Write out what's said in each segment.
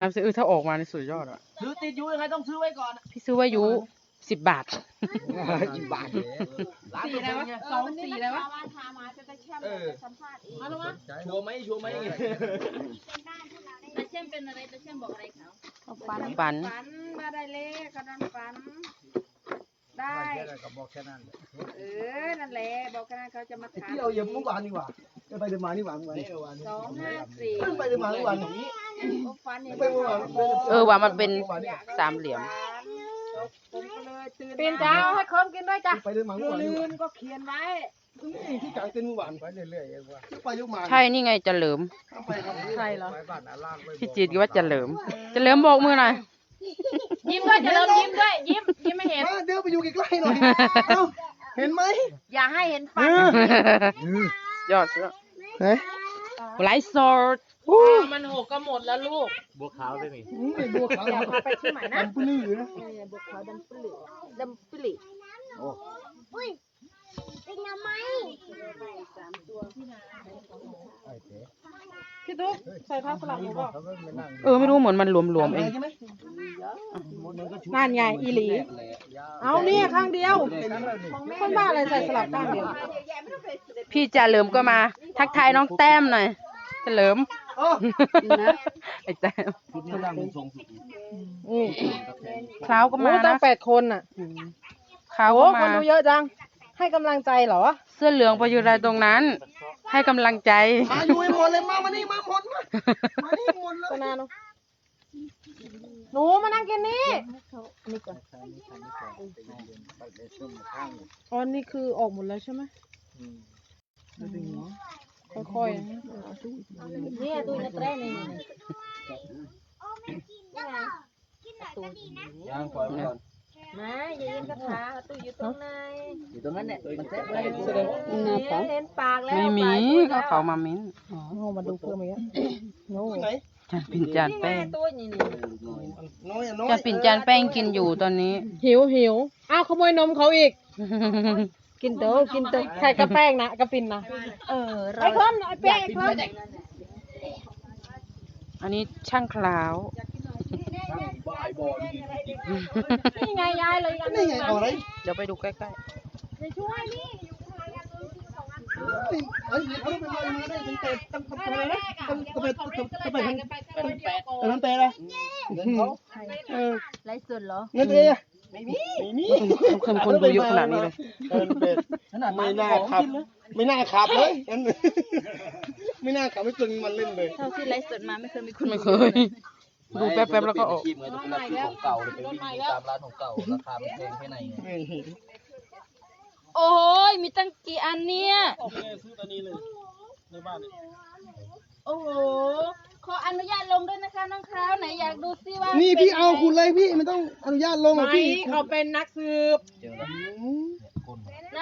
น้ำซื้อถ้าออกมาในสุดยอดอะซื้อติดอยู่ยังไงต้องซื้อไว้ก่อนพี่ซื้อไว้อยูสิบบาทกี่บาทร้านสี่อะไรวะสองสี่อะไรวะเออมาแล้ววะชัวร์ไหมชัวร์ไหมตาเชื่อมเป็นอะไรตาเชื่อมบอกอะไรเขาฝันฝันฝันมาได้เลขกำลังฝัน ได้ก็บอกแค่นั้นเออ นั่นแหละ บอกกันนะเขาจะมาถามที่เราเยี่ยมเมื่อวานนี่หว่าเดินไปเดินมานี่หว่าเมื่อวานสองห้าสี่เพิ่งไปเดินมาเมื่อวานก็ฝันเห็นไปเมื่อวาน เออว่ามันเป็นสามเหลี่ยม ผมก็เลยตื่นเป็นเจ้าให้คนกินด้วยจ้ะไปเดินมาเมื่อวานนี่ลืมก็เขียนไว้ นี่ที่กลางเต็นท์เมื่อวานไปเรื่อยๆเองว่าไปยกมาใช่นี่ไงเจะเหลิม ไปครับ ใช่เหรอ ไปบ้านอาล่างไปพี่จีดก็ว่าเจะเหลิมเจะเหลิมบอกมือหน่อย ยิ้มด้วยจะเริ่มยิ้มด้วย ยิ้ม ยิ้มไม่เห็น มาเดี๋ยวไปอยู่ใกล้ๆหน่อยเอ้าเห็นไหมอย่าให้เห็นฟันยอดสุดเฮ้ยไลฟ์สดมันหกก็หมดแล้วลูก บัวขาวได้ไหมไอ้บัวขาวอยากเอาไปที่ใหม่นะดำปื้ออยู่นะเออบุกเขาดำปลือดำปลือ พี่ตุ๊กใส่ผ้าสลับหรือเปล่าเขาก็ไม่นั่งเออไม่รู้เหมือนมันรวมๆเองใช่ไหมนั่นไงอีหลี เอาเนี่ยข้างเดียวคนบ้าอะไรใส่สลับข้างเดียว พี่เจะเหลิมก็มา ทักทายน้องแต้มหน่อยเจะเหลิมโอ้ไอ้แต้มชุดนี้นั่งเป็นทรงสุดคราวก็โอ้มาตั้นะงแปดคนอะคราวโอ้ก็คนมาดูเยอะจัง ให้กำลังใจเหรอ เสื้อเหลืองไปอยู่อะไรตรงนั้น ให้กำลังใจมาอยู่ให้หมดเลยมามานี่มาหมดมามานี่หมดเลยตนาหนูหนูมานั่งกินนี่อ๋อนี่คือออกหมดแล้วใช่ไหมค่อยๆนะนี่ตูจะแตรนี่ย่างปล่อยไว้ก่อน มาอย่ายินกระถาตู้อยู่ตรงไหนอยู่ตรงนั้นเนี่ยมันแซ่บเห็นปากแล้วไม่มีก็เขามามิ้นอ๋อมาดูเพิ่มอีกแล้วโน้ไหนจานปิ่นจานแป้งตัวนี่นี่น้อยอะน้อยจานปิ่นจานแป้งกินอยู่ตอนนี้ หิวหิวอ้าวขโมยนมเขาอีก กินโตกินโตใครกระแป้งนะกระปินนะเออไอ้คนไอ้แป้งไอ้คนอันนี้ช่างคลาว บ่ายบ่อดีนี่ไงยายเลยอันนี่ไงเอาอะไรเดี๋ยวไปดูใกล้เอ้ยเอาไปลอยมาได้ตั้งแต่ตั้งแต่อะไรนะตั้งแต่ตั้งแต่ตั้งแต่ตั้งแต่ตั้งแต่ละเออไรสุดเหรอเงินเอะไม่มีไม่มีๆคนคนดูเยอะขนาดนี้เลยเออเป็ดขนาดไม่น่าขับ ไม่น่าขับเลยงั้นไม่น่าขับไม่ตึงมันเล่นเลยเท่าที่ไลฟ์สดมาไม่เคยมีคนไม่เคย ดูแป๊บๆแล้วก็ออกคลิปไงแต่เป็นราคาของเก่าเลยไปวิ่งตามร้านของเก่าราคามันแพงแค่ไหนไงโอ้ยมีตั้งกี่อันเนี่ยโอ้โห ขออนุญาตลงด้วยนะคะน้องคราวไหนอยากดูซิว่านี่นี่พี่เอาคุณเลยพี่ไม่ต้องอนุญาตลงอะไม่พี่เขาเป็นนักสืบเจอแล้วก้นไหน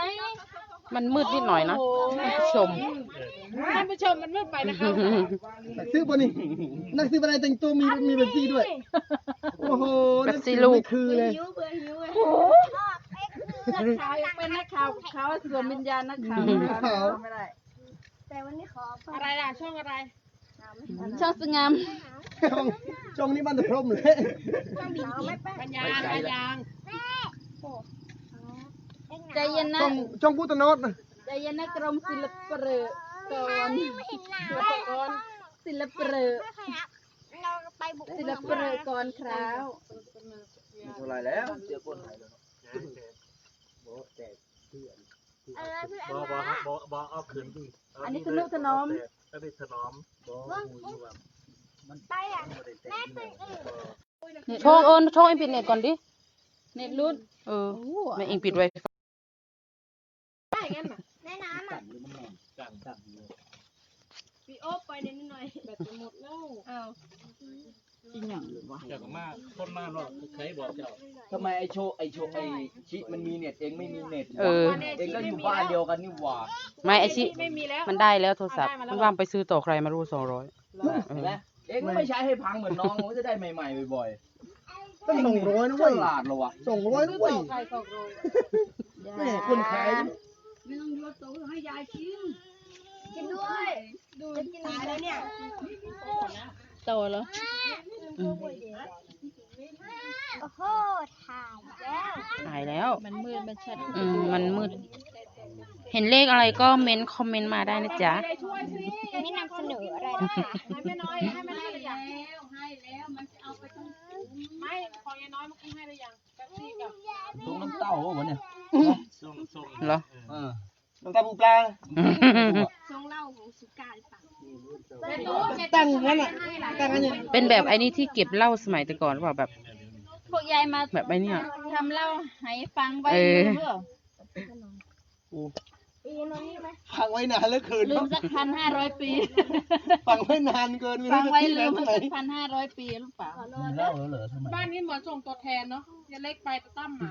มันมืดนิดหน่อยนะชม ท่านผู้ชมมันมืดไปนะคะนักซื้อปะนี่นักซื้ออะไรแต่งตัวมีมีแบบซี่ด้วย โอ้โหแบบซี่ลูกไม่คือเลยหิวเบื่อหิวเลยนักข่าวยังเป็นนักข่าวกับเขาสวมวิญญาณนักข่าวขาวไม่ได้แต่วันนี้ขออะไรล่ะช่องอะไรช่องสงามช่องช่องนี้มันจะพรมเลยปัญญาปัญญาใจเย็นนะช่องช่องพุทธโนตนะใจเย็นนะกรมศิลปะเรือ ก่อนตัวก่อนศิลปะเรือศิลปะเรือก่อนคราวมีเท่าไรแล้วเจอก้นไหนแล้วบอบอบอบอเอาขืนดิอันนี้คือนุถนอมก็ได้ถนอมบอมูอยู่แบบช่องเอิญช่องเอ็มปิดเน็ตก่อนดิเน็ตรุดเออแม่เองปิดไว้ พี่โอ๊ไปเดี๋ยวนิดหน่อยแบบหมดแล้วอ้าวเจ้าก็มาคนมาเนาะใครบอกเจ้าทำไมไอโชไอโชไอชิมันมีเน็ตเองไม่มีเน็ตเออ เองก็อยู่บ้านเดียวกันนี่หว่าไม่ไอชิไม่มีแล้วมันได้แล้วโทรศัพท์มันว่างไปซื้อต่อใครมารู้สองร้อยเห็นไหมเองก็ไม่ใช้ให้พังเหมือนน้องมันจะได้ใหม่ๆบ่อยต้องสองร้อยๆนะฉเว้ยลาดเหรอวะสองร้อยนะเว้ยใครก็รู้แม่คนขาย ไม่ต้องยกโต๊ะให้ยายกินกินด้วยดูจะกินอะไรเนี่ยโตเหรออืมโอ้โหถ่ายแล้วถ่ายแล้ว มันมืดมันชัดอืมมันมืด เห็นเลขอะไรก็เม้นคอมเมนต์มาได้นะจ๊ะไม่นำเสนออะไรนะคะให้แม่น้อยให้แม่น้อยหรือยังให้แล้วมันจะเอาไปตรงไม่ของยายน้อยเมื่อกี้ให้หรือยังแป๊บซี่กับตรงน้ำเต้าเหรอวะเนี่ยส้มส้มเหรอ เออน้ำตาปูปลาทรงเล่าของสุกาหรือเปล่าตั้งงั้นอะตั้งงั้นเนี่ยเป็นแบบไอ้นี่ที่เก็บเหล้าสมัยแต่ก่อนหรือเปล่าแบบ พวกยายมาแบบไอ้เนี่ยทำเล่าให้ฟังไว้เออ เพื่อฟังไว้นานเหลือเกินลืมสักพันห้าร้อยปีฟังไว้นานเกินไม่ฟัรู้งจะไว้ที่ไหนลืมที่ไหนสักพันห้าร้อยปีหรือเปล่ากินเหล้าแล้วเหรอทำไมบ้านนี้เหมือนส่งตัวแทนเนาะยายเล็กไปตะตั้มมา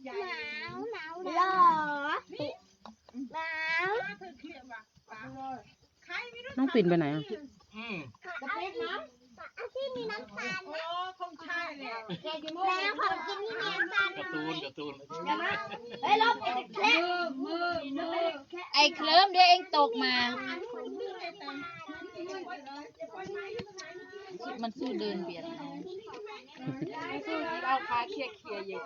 เวียเมื่อกี้อะโอ้เย็นบ้านเย็นเอออาจารย์โจยเหลืองไม่อาจจะโมกูซัวแล้วรุ่นไหนลิตเติ้ลสิอันนาเดี๋ยวโหลดนะจ๊ะเมียเอากันก็ตั้งเอาใจกันช็อกโกแลตเลยหนาวหนาวเออบางเพี้ยมาเลยโอ้เอ็มไม่หนาวหรอกยิบยิบหนาวหนาวหรอหนาวน้องปิ่นไปไหนอะอืมอาที่อาที่มีน้ำตาลโอ้คงใช่เลยแล้วของกินที่มีน้ำตาลการ์ตูนการ์ตูนเฮ้ยลบไอ้แคลไอ้เคลิ้มเดี๋ยวเองตกมามันสู้เดินเบียดนะเอาขาเคลียร์เคลียร์เยอะ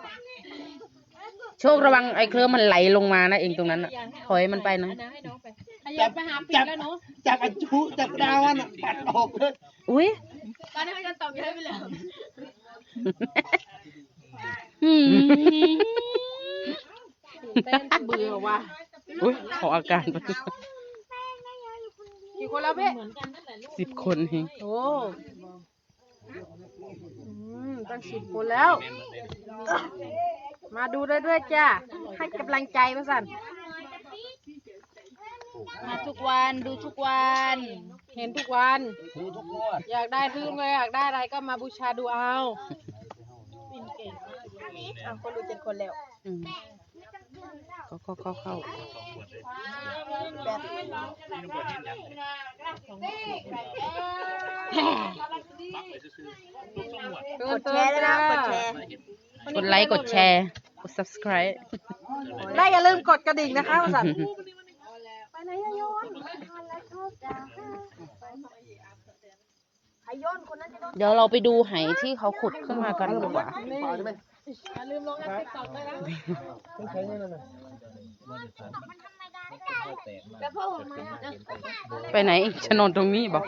โชคระวังไอ้เครือมันไหลลงมานะเองตรงนั้นอะถอยมันไปนะให้น้องไปขยับไปหาปิดแล้วเนาะจากอาจุจากดาวน่ะปัดออกเลยอุ้ยตอนนี้เขาจะตอบยังไปแล้วอืมเต้นเบื่อว่ะอุ้ยขออาการกี่คนแล้วพี่สิบคนเองโอ้อืมตั้งสิบคนแล้ว มาดูได้ด้วยจ้าให้กำลังใจมาสั่นมาทุกวันดูทุกวัน เห็นทุกวัน ดูทุกงวดอยากได้ทื่นเลยอยากได้อะไรก็มาบูชาดูเอาเอาคนดูเจ็ดคนแล้วอืมก็เข้าเข้าเข้ากดแชร์ด้วยนะกดแชร์ กดไลค์กดแชร์ กด subscribe ได้อย่าลืมกดกระดิ่งนะคะมาสั่นเดี๋ยวเราไปดูไหที่เขาขุดขึ้นมากันดีกว่าอย่าลืมลงแอปติ๊กต็อกด้วยนะต้องใช้นี่นั่นน่ะไปไหนอีกชนนตรงนี้บอก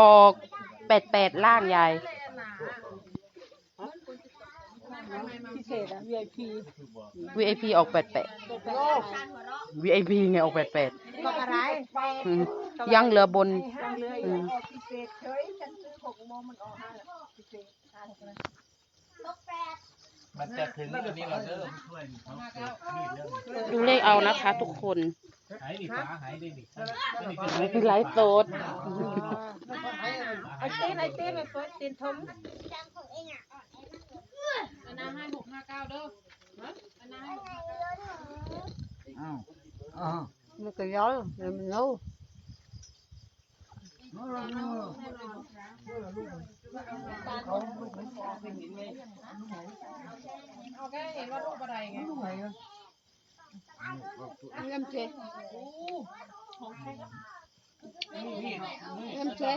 ออกแปดแปดล่างยาย พิเศษอะ VIP VIP ออกแปดแปด VIP ไงออกแปดแปดก็อะไรอืมยังเหลือบนอืมมันจะถึงอันนี้เราเริ่มดูเลขเอานะคะทุกคนหายดิฟ้าหายดิดิไลฟ์สด ไอตีนไอตีนไอเฟิร์สตีนทม มันก็ย้อยเดี๋ยวมันโน้เอาแค่เห็นว่ารูปอะไรไงเงินเจ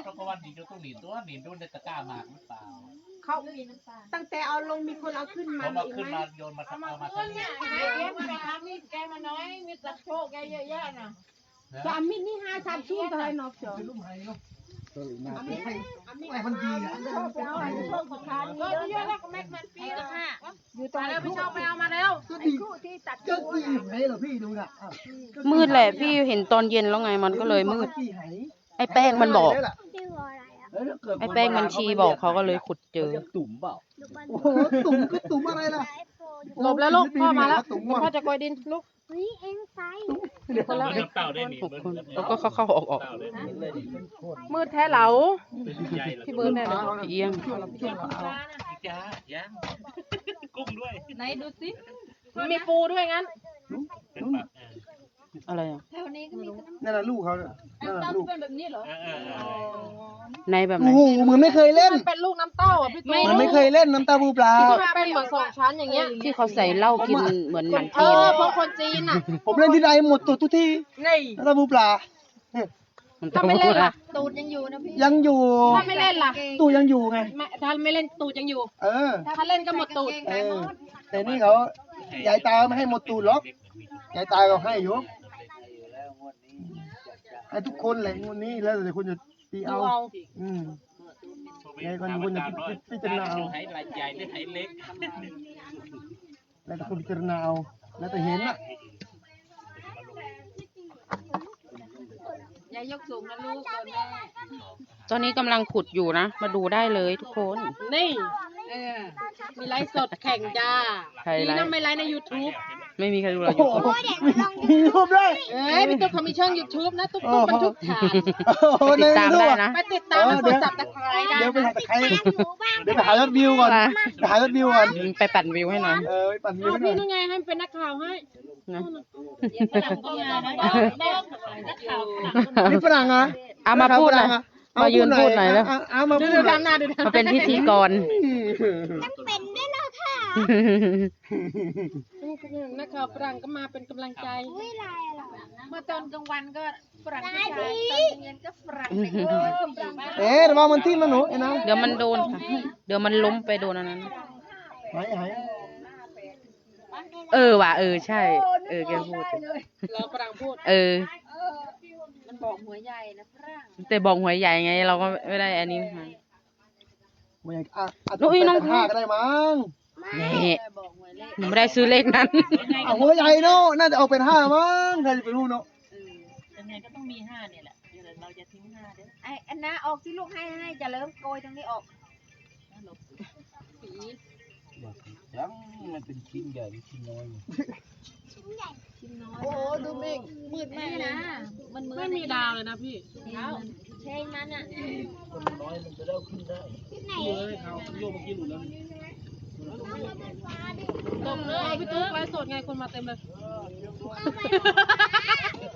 เพราะว่าดินจะต้องหนีตัวหนีดูในตะกร้าหมากหรือเปล่า เขาตั้งแต่เอาลงมีคนเอาขึ้นมาเขามาขึ้นมาโยนมาทำเอามาทำนี่แกมาน้อยมีตะโชกแกเยอะแยะน่ะสามมิตรนี่ห้าสามชิ้นเท่าไหร่เนาะเจ้าไอ้มันดีอะก็เยอะแล้วก็แม็กมันปีก็ห้าอยู่ตรงแล้วพี่ชอบไปเอามาแล้ว ก็ดีก็ดีไหนเหรอพี่ดูน่ะอะมืดแหละพี่เห็นตอนเย็นแล้วไงมันก็เลยมืดดีไหนไอ้แป้งมันบอกชื่ออะไรอ่ะเฮ้ยถ้าเกิดไอ้แป้งมันชีบอกเขาก็เลยขุดเจอเรียกตุ่มเปล่าโอ้โหตุ่มก็ตุ่มอะไรล่ะหลบแล้วลูกพ่อมาแล้วพ่อจะกอยดินลูกเฮ้ยเอ็งไปเดี๋ยวเหมือนน้ำเต่าได้หนิหกเหมือนคนน้ำแล้วก็เข้าเข้าออกออกเต่าได้หนิมืดแท้เหลาเป็นใหญ่เหรอพี่เบิร์ดแน่เลยพี่เอี้ยงจ้าย่างกุ้งด้วยไหนดูสิมีปูด้วยงั้นเป็นแบบ อะไรอะแถวนี้ก็มีขนมนั่นแหละลูกเขาเนี่ยนั่นแหละเต้าลูกเป็นแบบนี้เหรอเออเออเออในแบบไหน โอ้โหเหมือนไม่เคยเล่นมันเป็นลูกน้ำเต้าอะพี่ตูนมันไม่เคยเล่นน้ำตาบูปลา มันเป็นเหมือนสองชั้นอย่างเงี้ย ที่เขาใส่เหล้ากินเหมือนหนังเอจีนออะพวกคนจีนอะผมเล่นที่ใดหมดตัวทุกที่นี่น้ำตาบูปลา มันถ้าไม่เล่นล่ะตูดยังอยู่นะพี่ยังอยู่ถ้าไม่เล่นล่ะตู้ยังอยู่ไง ไม่ถ้าไม่เล่นตูดยังอยู่ เออ ถ้าเล่นก็หมดตูด เออแต่นี่เขายายตาไม่ให้หมดตูดหรอกยายตาเขาให้อยู่ ให้ทุกคนเลยงวดนี้แล้วแต่คุณจะตีดูเอาเอา อืมยายคนคนจะพิจารณาให้ลายใหญ่หรือให้เล็กแล้วแต่คุณพิจารณาเอาแล้วแต่เห็นอะอย่ายกสูงนะลูกเดี๋ยวแม่ตอนนี้กำลังขุดอยู่นะ มาดูได้เลยทุกคน นี่เออมีไลฟ์สดแข่งจ้าใครนี่ไลฟ์น้ำไม่ไลฟ์ใน YouTube ไม่มีใครดูเราโอ้อยู่โหมีรูปด้วยเอ้ยพี่ตุ๊กเขามีช่อง YouTube นะ ตุ๊กตุ๊กบรรทุกฐานโอ้โหติดตามได้นะ ไปติดตามและกดสับตะไคร้ได้เดี๋ยวไปนะหาตะไคร้เดี๋ยวไปหายอดวิวก่อนนะไปหายอดวิวก่อน ไปปั่นวิวให้หน่อย เออไปปั่นวิวเอาให้หน่พี่อย นู่นไงให้เป็นนักข่าวให้นะนี่ฝรั่งเหรอะเอามาพูดหน่อย มายืนพูดหน่อยแล้ว เอามาดูพูดูดหน่อยทำหน้าดูทำหน้า มาเป็นพิธีกร เป็นด้วยเหรอค่ะนักข่าวฝรั่งก็มาเป็นกำลังใจอุ้ยลายอะไรเมื่อตอนกลางวันก็ฝรั่งผู้ชายตอนเย็นก็ฝรั่งเด็กผู้หญิงเอ๊ะระวังมันทิ่มนะหนูไอ้น้องเดี๋ยวมันโดนค่ะ เดี๋ยวมันล้มไปโดนอันนั้นหายหายเออว่ะเออใช่ เออแกพูด รอฝรั่งพูด เออ มันบอกหัวใหญ่นะฝรั่งแต่บอกหวยใหญ่ไง เราก็ไม่ได้อันนี้มาไม่อยากอะอาจจะอุ๊ยน้องเป็นห้าก็ได้มั้ง นี่บอกหัวเลขหนูไม่ได้ซื้อเลขนั้น เอาหัวใหญ่เนาะน่าจะเอาเป็นห้ามั้งใครจะไปรู้เนาะยังไงก็ต้องมีห้าเนี่ยแหละเดี๋ยวเราจะทิ้งห้าเด้อไอ้อันนะออกสิลูกให้ให้จะเริ่มโกยตรงนี้ออกยังมันเป็นชิ้นใหญ่หรือชิ้นน้อยโอ้ดูเมฆมืดนี่นะมันมือไม่มีดาวเลยนะพี่เช่นนั้นอะน้อยมันจะได้ขึ้นได้ ตกเลยพี่ตุ๊กไลฟ์สดไงคนมาเต็มเลย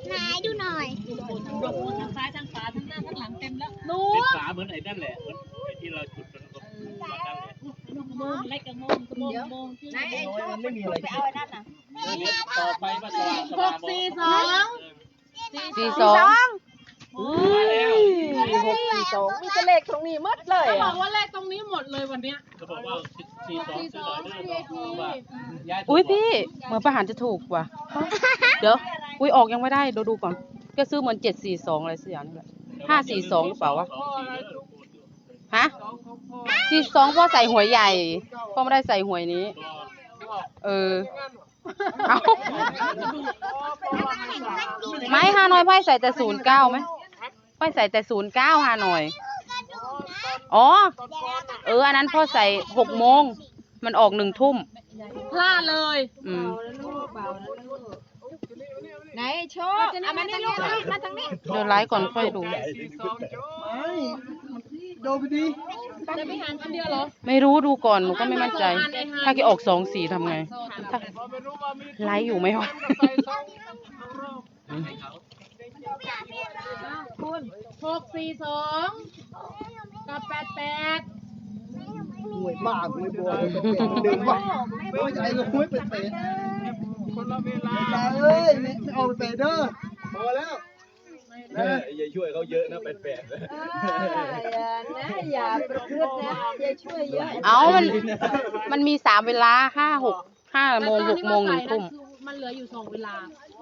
ไหนดูหน่อยทางซ้ายทางขวาทางหน้าทางหลังเต็มแล้วหนูเป็นฝาเหมือนไอ้นั่นแหละเหมือนไอ้ที่เราจุดเป็นกลมๆนั่นแหละโมงเล็กกับโมงโมงโมงไหนไอ้ชอบไปเอาไอ้นั่นน่ะเดี๋ยวต่อไปมาสว่างสหว่างกสี่สองสี่สองหกสี่สองมีแต่เลขตรงนี้หมดเลยเขาบอกว่าเลขตรงนี้หมดเลยวันเนี้ยเขาบอกว่า สี่สองซื้อหน่อยเด้อว่าอุ้ยพี่เหมือนประหารจะถูกว่ะ เดี๋ยว อุ้ยออกยังไม่ได้เดี๋ยวดูก่อนก็ซื้อเหมือนเจ็ดสี่สองอะไรสักอย่างนี่แหละ ห้าสี่สองหรือเปล่าวะ ฮะสี่สองพ่อใส่หวยใหญ่พ่อไม่ได้ใส่หวยนี้ เออ เอาไม่ฮานอยพ่อใส่แต่ศูนย์เก้าไหมพ่อใส่แต่ศูนย์เก้าฮานอย อ๋อ เออ อันนั้นพ่อใส่หกโมง มันออกหนึ่งทุ่ม พลาดเลย อืม ไหนโชว์เอามานี่ลูกมาทางนี้เดี๋ยวไลฟ์ก่อนค่อยดูไม่โดนไปดีจะไปหารคนเดียวเหรอไม่รู้ดูก่อน หนูก็ไม่มั่นใจ ถ้าแกออกสองสี่ทำไง ถ้าไลฟ์อยู่ไหมวะ คุณหกสี่สองกับแปดแปดหวยมากเลยบัวเดินว่าไม่ใช่เลยหวยเป็นเป็ดคนละเวลาเอ้ยไม่เอาเป็นเด้อพอแล้วอย่าช่วยเขาเยอะนะแปดอย่านะอย่าประพฤตินะอย่าช่วยเยอะเอามันมันมีสามเวลาห้าหกห้าโมงหกโมงหนึ่งทุ่มมันเหลืออยู่สองเวลา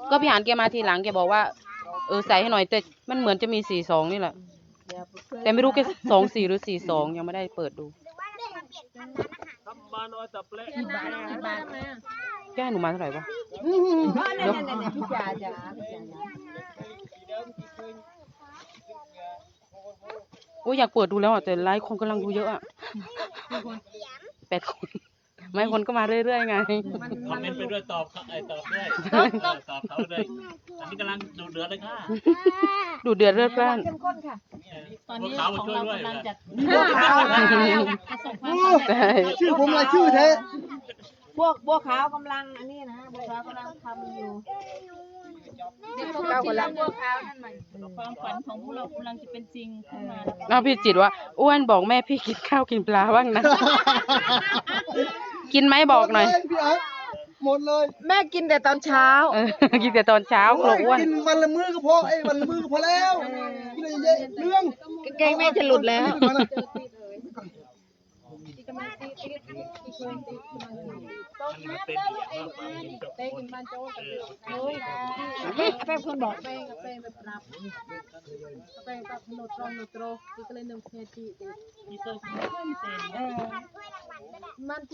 ก็พี่หานแกมาทีหลังแกบอกว่า เออใส่ให้หน่อยแต่มันเหมือนจะมีสี่สองนี่แหละ แต่ไม่รู้แกสองสี่หรือสี่สองยังไม่ได้เปิดดูมาน้อยจับเละกี่บาทกี่บาทไหมอะแกให้หนูมาเท่าไหร่วะนั่นนั่นนั่นพี่จ๋าจ๋าพี่จ๋าจ๋าโอ้ยอยากเปิดดูแล้วอะแต่ไลฟ์คนกำลังดูเยอะอะแปดคน ไม่คนก็มาเรื่อยๆไง คอมเมนต์ไปด้วยตอบเขาเอ้ยตอบด้วยตอบ ตอบเขาด้วยอันนี้กำลังดูเดือดเลยค่ะดูเดือดเลือดพล่านเข้มข้นค่ะ ตอนนี้ของเรากำลังจะใช่ชื่อผมอะไรชื่อแท้พวกบัวขาวกำลังอันนี้นะบัวขาวกำลังทำอยู่เดี๋ยวเขากินแล้วบัวขาวนั่นใหม่ความฝันของพวกเรากำลังจะเป็นจริงขึ้นมาน้องพี่จิตรว่าอ้วนบอกแม่พี่กินข้าวกินปลาบ้างนะ กินไหมบอกหน่อยพี่อาร์ตหมดเลยแม่กินแต่ตอนเช้า เออกินแต่ตอนเช้ากลัวอ้วน กินวันละมื้อก็พอไอ้ยวันละมื้อก็พอแล้วกินอะไรเยอะเรื่องกางเกงแม่จะหลุดแล้ว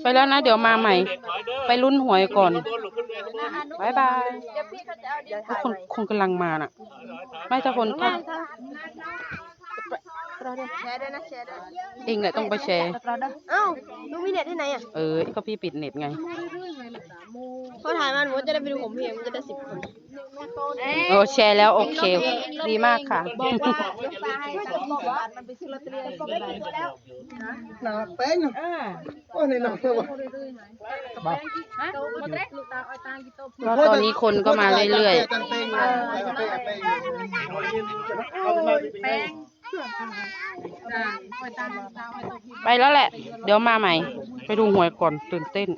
ไปแล้วนะเดี๋ยวมาใหม่ ไปลุ้นหวยก่อนบายบายเดี๋ยวพี่เขาจะเอาเดี๋ยวทุกคนคงกำลังมาน่ะ ไม่ถ้าคนถ้าแชร์ด้วยนะแชร์ด้วยเองแหละต้องไปแชร์เอ้าลูกมีเน็ตที่ไหนอะ เออก็พี่ปิดเน็ตไงเขาถ่ายมาหนูว่าจะได้ไปดูผมเพียงมันจะได้สิบคน โอ้แชร์แล้วโอเค ดีมากค่ะ บอกว่าลูกตาให้สองบอกว่ามันไปซื้อลอตเตอรี่ก็ไม่ถูกแล้วหนาเป็นเออโอ้ในหนังเลยวะบ้าก็ตอนนี้คนก็มาเรื่อยๆไปแล้วแหละ เดี๋ยวมาใหม่ ไปดูหวยก่อนตื่นเต้น